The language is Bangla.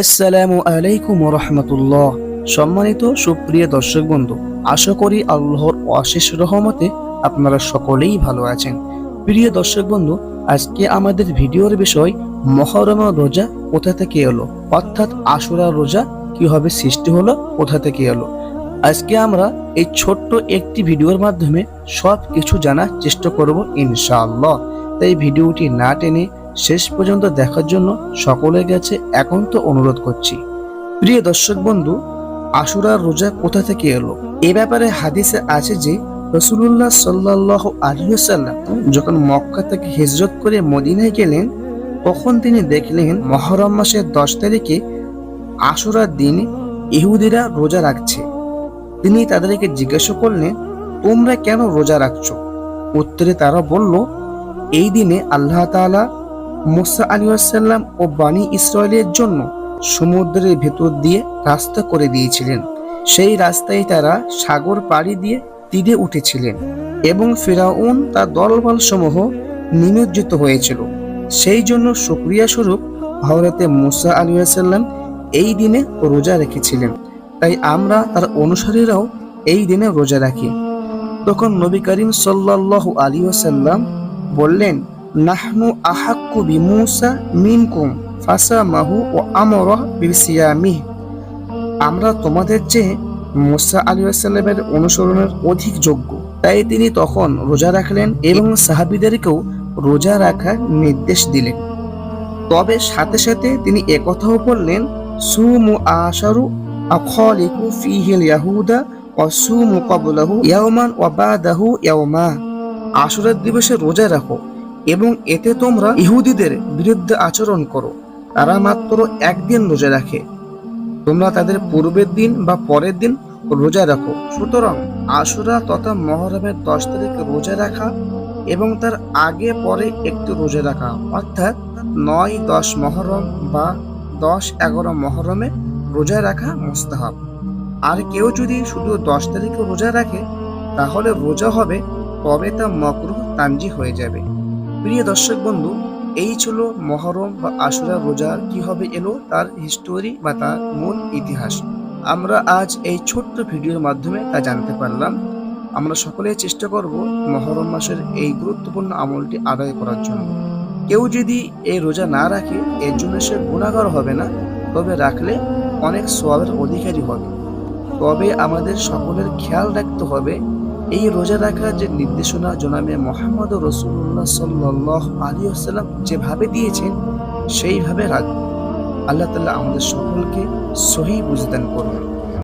আসসালামু আলাইকুম রহমতুল্লাহ। সম্মানিত সুপ্রিয় দর্শক বন্ধু, আশা করি আল্লাহর অশেষ রহমতে আপনারা সকলেই ভালো আছেন। প্রিয় দর্শক বন্ধু, আজকে আমাদের ভিডিওর বিষয় মহরমা রোজা কোথা থেকে এলো? অর্থাৎ আশুরা রোজা কীভাবে সৃষ্টি হলো, কোথা থেকে এলো? আজকে আমরা এই ছোট্ট একটি ভিডিওর মাধ্যমে সব কিছু জানার চেষ্টা করব ইনশাআল্লাহ। তাই ভিডিওটি না টেনে শেষ পর্যন্ত দেখার জন্য সকলের কাছে একান্ত অনুরোধ করছি। প্রিয় দর্শক বন্ধু আশুরার রোজা কোথা থেকে এলো? এ ব্যাপারে হাদিসে আছে যে রসুল্লাহ সাল্লাহ আলিয়াল্লাম যখন মক্কা থেকে হিজরত করে মদিনায় গেলেন, তখন তিনি দেখলেন মহরম মাসের দশ তারিখে আশুরার দিন ইহুদিরা রোজা রাখছে। তিনি তাদেরকে জিজ্ঞাসা করলেন, তোমরা কেন রোজা রাখছো? উত্তরে তারা বলল, এই দিনে আল্লাহ তাআলা মুসা আলী আসাল্লাম ও বাণী ইসরায়েলের জন্য সমুদ্রের ভেতর দিয়ে রাস্তা করে দিয়েছিলেন। সেই রাস্তায় তারা সাগর পাড়ি দিয়ে তীরে উঠেছিলেন এবং ফেরাউন তার দলবল সমূহ নিমজ্জিত হয়েছিল। সেই জন্য শুক্রিয়া স্বরূপ হজরতে মুসা আলী আসাল্লাম এই দিনে রোজা রেখেছিলেন। তাই আমরা তার অনুসারীরাও এই দিনে রোজা রাখি। তখন নবী করিম সাল্লাল্লাহু আলী ওসাল্লাম বললেন নাহনু আহাক্কু বিমুসা মিনকুম ফাসা মাহু ও আমরহ বিসিয়ামিহ আমরা তোমাদের চেয়ে মুসা আলী সাল্লামের অনুসরণের অধিক যোগ্য। তাই তিনি তখন রোজা রাখলেন এবং সাহাবিদেরকেও রোজা রাখার নির্দেশ দিলেন। তবে সাথে সাথে তিনি একথাও বললেন, সুমু আশারু আখলিকু ফিহিল ইয়াহুদা ও সুমু কবলাহু ইয়াওমান ওয়া বাদাহু ইয়াওমা। আশুরার দিবসে রোজা রাখো। এবং এতে তোমরা ইহুদিদের বিরুদ্ধে আচরণ করো। তারা মাত্র একদিন রোজা রাখে। তোমরা তাদের পূর্বের দিন বা পরের দিন রোজা রাখো। সুতরাং আশুরা তথা মহরমের দশ তারিখে রোজা রাখা এবং তার আগে পরে একটু রোজা রাখা। অর্থাৎ নয়, দশ মহরম বা দশ, এগারো মহরমে রোজা রাখা মুস্তাহাব। আর কেউ যদি শুধু দশ তারিখে রোজা রাখে, তাহলে রোজা হবে, তবে তা মকরুহ তানজি হয়ে যাবে। প্রিয় দর্শক বন্ধু, এই ছিল মহরম বা আশুরা রোজার কীভাবে এলো তার হিস্টোরি বা তার মূল ইতিহাস। আমরা আজ এই ছোট্ট ভিডিওর মাধ্যমে তা জানতে পারলাম। আমরা সকলে চেষ্টা করব মহরম মাসের এই গুরুত্বপূর্ণ আমলটি আদায় করার জন্য। কেউ যদি এই রোজা না রাখে, এর জন্য সে গুণাগার হবে না। তবে রাখলে অনেক সোয়াবের অধিকারী হবে। তবে আমাদের সকলের খেয়াল রাখতে হবে এই রোজা রাখার যে নির্দেশনা জনাবে মোহাম্মদ রসুল্লাহ সাল্লাহ আলী আসসালাম যেভাবে দিয়েছেন, সেইভাবে রাখব। আল্লাহ তাল্লাহ আমাদের সকলকে সহি বুঝদান করুন।